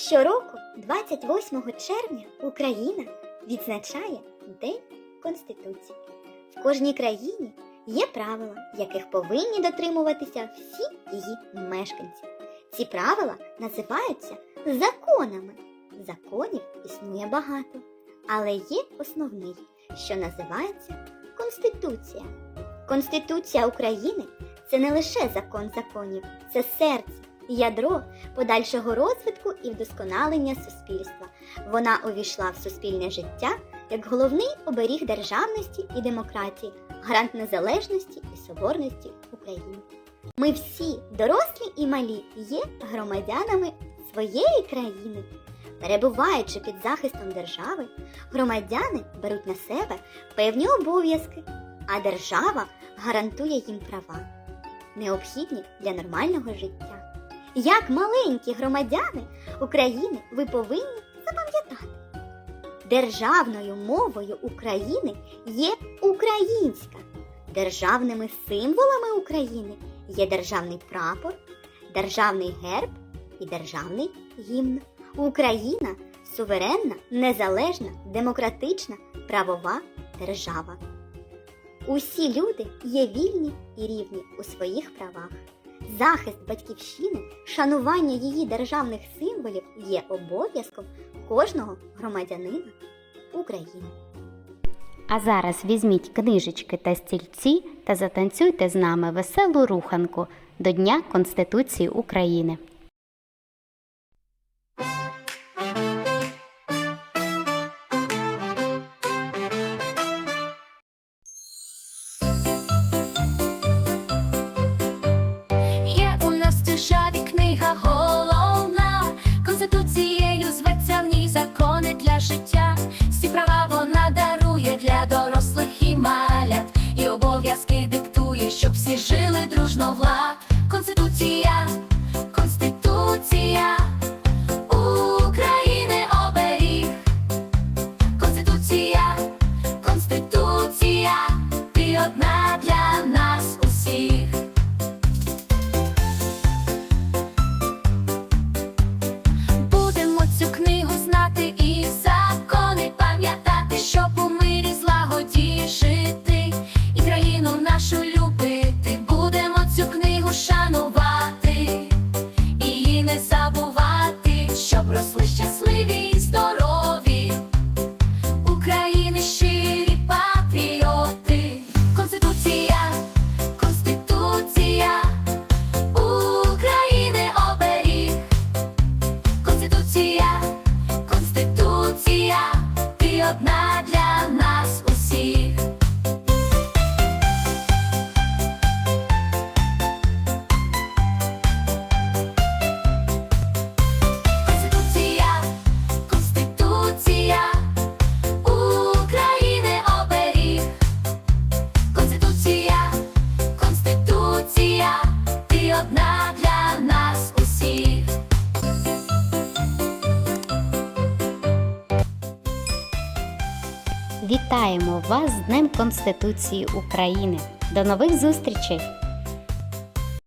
Щороку, 28 червня, Україна відзначає День Конституції. В кожній країні є правила, яких повинні дотримуватися всі її мешканці. Ці правила називаються законами. Законів існує багато, але є основний, що називається Конституція. Конституція України це не лише закон законів, це серце, ядро подальшого розвитку і вдосконалення суспільства. Вона увійшла в суспільне життя як головний оберіг державності і демократії, гарант незалежності і соборності України. Ми всі, дорослі і малі, є громадянами своєї країни. Перебуваючи під захистом держави, громадяни беруть на себе певні обов'язки, а держава гарантує їм права, необхідні для нормального життя. Як маленькі громадяни України ви повинні запам'ятати. Державною мовою України є українська. Державними символами України є державний прапор, державний герб і державний гімн. Україна суверенна, незалежна, демократична, правова держава. Усі люди є вільні і рівні у своїх правах. Захист батьківщини, шанування її державних символів є обов'язком кожного громадянина України. А зараз візьміть книжечки та стільці та затанцюйте з нами веселу руханку до Дня Конституції України. Для нас усіх. Конституція, Конституція України оберіг. Конституція, Конституція, ти одна Вітаємо вас з Днем Конституції України! До нових зустрічей!